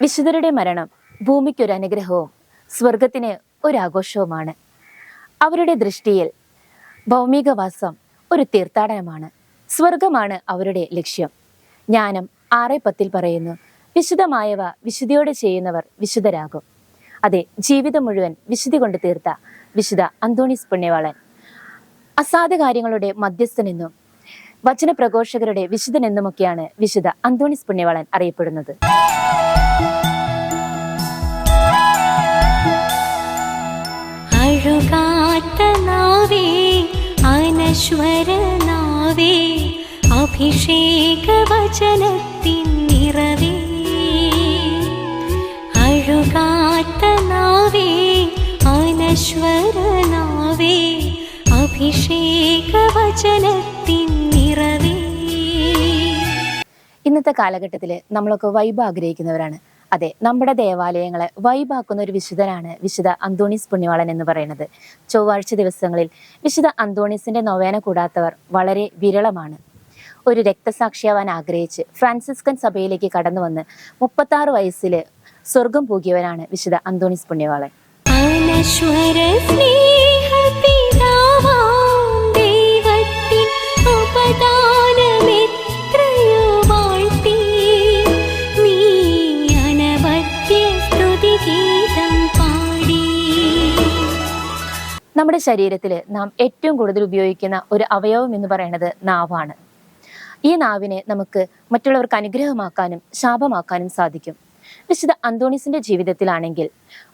വിശുദ്ധരുടെ മരണം ഭൂമിക്കൊരു അനുഗ്രഹവും സ്വർഗത്തിന് ഒരാഘോഷവുമാണ്. അവരുടെ ദൃഷ്ടിയിൽ ഭൗമികവാസം ഒരു തീർത്ഥാടനമാണ്. സ്വർഗമാണ് അവരുടെ ലക്ഷ്യം. ജ്ഞാനം ആറ് പത്തിൽ പറയുന്നു വിശുദ്ധമായവ വിശുദ്ധിയോടെ ചെയ്യുന്നവർ വിശുദ്ധരാകും. അതെ ജീവിതം മുഴുവൻ വിശുദ്ധി കൊണ്ട് തീർത്ത വിശുദ്ധ അന്തോണീസ് പുണ്യവാളൻ. അസാധ കാര്യങ്ങളുടെ മധ്യസ്ഥനെന്നും വചനപ്രഘോഷകരുടെ വിശുദ്ധനെന്നുമൊക്കെയാണ് വിശുദ്ധ അന്തോണീസ് പുണ്യവാളൻ അറിയപ്പെടുന്നത്. അനശ്വര നാവേ അഭിഷേക വചനത്തിൻ നിറവേ. അഴുകാത്ത നാവേ അനശ്വര നാവേ അഭിഷേക വചനത്തിൻ നിറവേ. ഇന്നത്തെ കാലഘട്ടത്തിൽ നമ്മളൊക്കെ വൈബ് ആഗ്രഹിക്കുന്നവരാണ്. അതെ നമ്മുടെ ദേവാലയങ്ങളെ വൈബാക്കുന്ന ഒരു വിശുദ്ധനാണ് വിശുദ്ധ അന്തോണീസ് പുണ്യവാളൻ എന്ന് പറയുന്നത്. ചൊവ്വാഴ്ച ദിവസങ്ങളിൽ വിശുദ്ധ അന്തോണീസിന്റെ നൊവേന കൂടാത്തവർ വളരെ വിരളമാണ്. ഒരു രക്തസാക്ഷിയാവാൻ ആഗ്രഹിച്ച് ഫ്രാൻസിസ്കൻ സഭയിലേക്ക് കടന്നു വന്ന് മുപ്പത്താറ് വയസ്സിൽ സ്വർഗം പൂകിയവനാണ് വിശുദ്ധ അന്തോണീസ് പുണ്യവാളൻ. നമ്മുടെ ശരീരത്തിൽ നാം ഏറ്റവും കൂടുതൽ ഉപയോഗിക്കുന്ന ഒരു അവയവം എന്ന് പറയുന്നത് നാവാണ്. ഈ നാവിനെ നമുക്ക് മറ്റുള്ളവർക്ക് അനുഗ്രഹമാക്കാനും ശാപമാക്കാനും സാധിക്കും. വിശുദ്ധ അന്തോണീസിന്റെ ജീവിതത്തിലാണെങ്കിൽ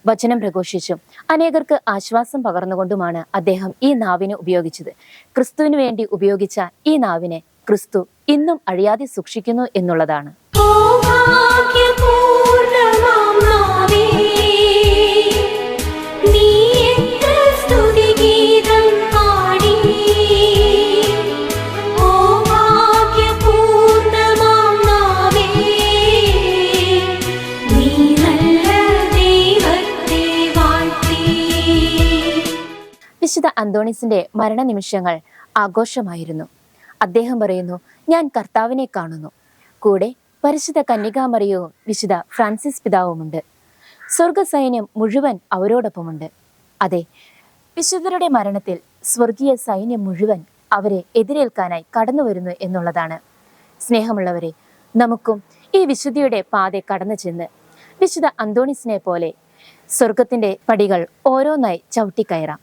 വചനം പ്രഘോഷിച്ചും അനേകർക്ക് ആശ്വാസം പകർന്നുകൊണ്ടുമാണ് അദ്ദേഹം ഈ നാവിനെ ഉപയോഗിച്ചത്. ക്രിസ്തുവിന് വേണ്ടി ഉപയോഗിച്ച ഈ നാവിനെ ക്രിസ്തു ഇന്നും അഴിയാതെ സൂക്ഷിക്കുന്നു എന്നുള്ളതാണ്. വിശുദ്ധ അന്തോണീസിന്റെ മരണനിമിഷങ്ങൾ ആഘോഷമായിരുന്നു. അദ്ദേഹം പറയുന്നു ഞാൻ കർത്താവിനെ കാണുന്നു. കൂടെ പരിശുദ്ധ കന്യകാമറിയവും വിശുദ്ധ ഫ്രാൻസിസ് പിതാവുമുണ്ട്. സ്വർഗസൈന്യം മുഴുവൻ അവരോടൊപ്പമുണ്ട്. അതെ വിശുദ്ധരുടെ മരണത്തിൽ സ്വർഗീയ സൈന്യം മുഴുവൻ അവരെ എതിരേൽക്കാനായി കടന്നു വരുന്നു എന്നുള്ളതാണ്. സ്നേഹമുള്ളവരെ നമുക്കും ഈ വിശുദ്ധിയുടെ പാതെ കടന്നു ചെന്ന് വിശുദ്ധ അന്തോണിസിനെ പോലെ സ്വർഗത്തിന്റെ പടികൾ ഓരോന്നായി ചവിട്ടിക്കയറാം.